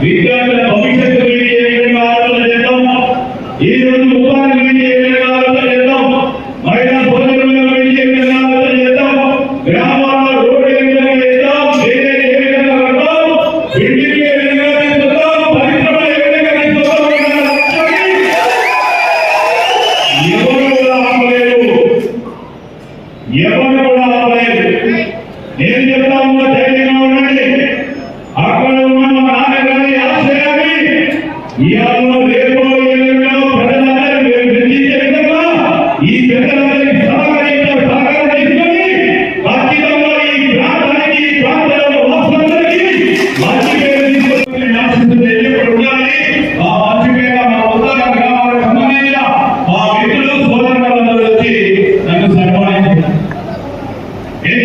విద్యార్థుల భవిష్యత్తు గురించి ఏ విధంగా ఆలోచన చేద్దాం ఈ రోజు ఉపాధి గురించి ఏ విధంగా ఆలోచన చేద్దాం మహిళా సోదరుల గురించి ఏ విధంగా ఆలోచన చేద్దాం గ్రామాల్లో రోడ్డు ఏ విధంగా చేద్దాం డ్రైనేజ్ ఏ విధంగా కడతాం బిల్డింగ్ ఏ విధంగా తీసుకొద్దాం పరిశ్రమలు ఏ విధంగా తీసుకొద్దాం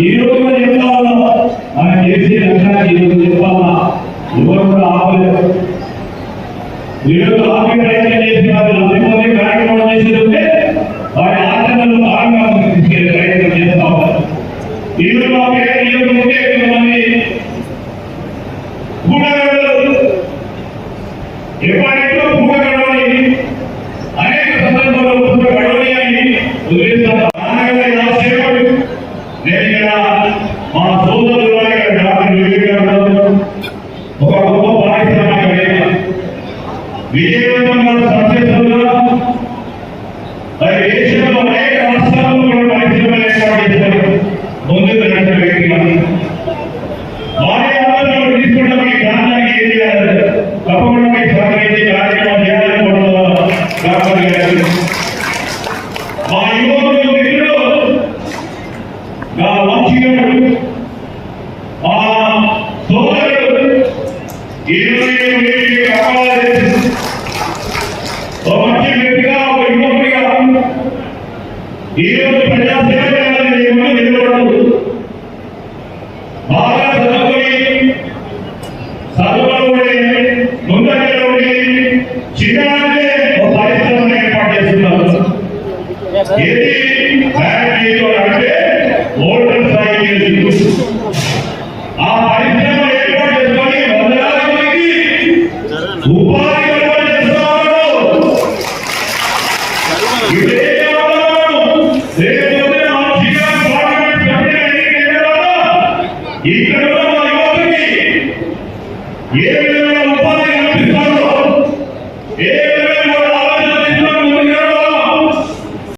ఈ రోజు కూడా చెప్తా ఉన్నాం మన చేసే లక్ష్యానికి ఈ రోజు చెప్తా ఉన్నా ఎవరు కూడా ఆపలేదు ఈరోజు ఆర్థిక ప్రయత్నం చేసిన వాళ్ళు లబ్ధిపొందే కార్యక్రమం చేసేదంటే వారి ఆచరణలో భాగంగా తీసుకెళ్ళే ప్రయత్నం చేస్తా ఉన్నారు. ఈరోజు మా పేరు ఈరోజు ఉంటే కొంతమంది కూడగడలు. ఎప్పటికో కూడగడవని అనేక సందర్భాల్లో కూడగడవని అని వదిలేస్తారు? మరి దేశంలో అనేక రాష్ట్రాల్లో కూడా పరిశ్రమలు ఏర్పాటు చేశారు ముందుకు నడిచిన వ్యక్తి మనం. వారి ఆలోచనలు తీసుకుంటే మీ ప్రాంతానికి ఏం చేయాలి తప్పకుండా మీకు సహకరించి కార్యక్రమం చేయాలనుకుంటున్నా ఈ ప్రజాసేవ నిలబడదు. బాగా చదువుకొని చదువులోనే ముందరలోనే చిన్ననాడే ఒక ఏర్పాటు చేస్తున్నారు. ఏది? అంటే ఆ పరిశ్రమ ఏర్పాటు చేసుకొని వందలాది మందికి ఉపాధి ఇక్కడ మా యువతకి ఏ విధంగా ఉపాధి కల్పిస్తారో ఏ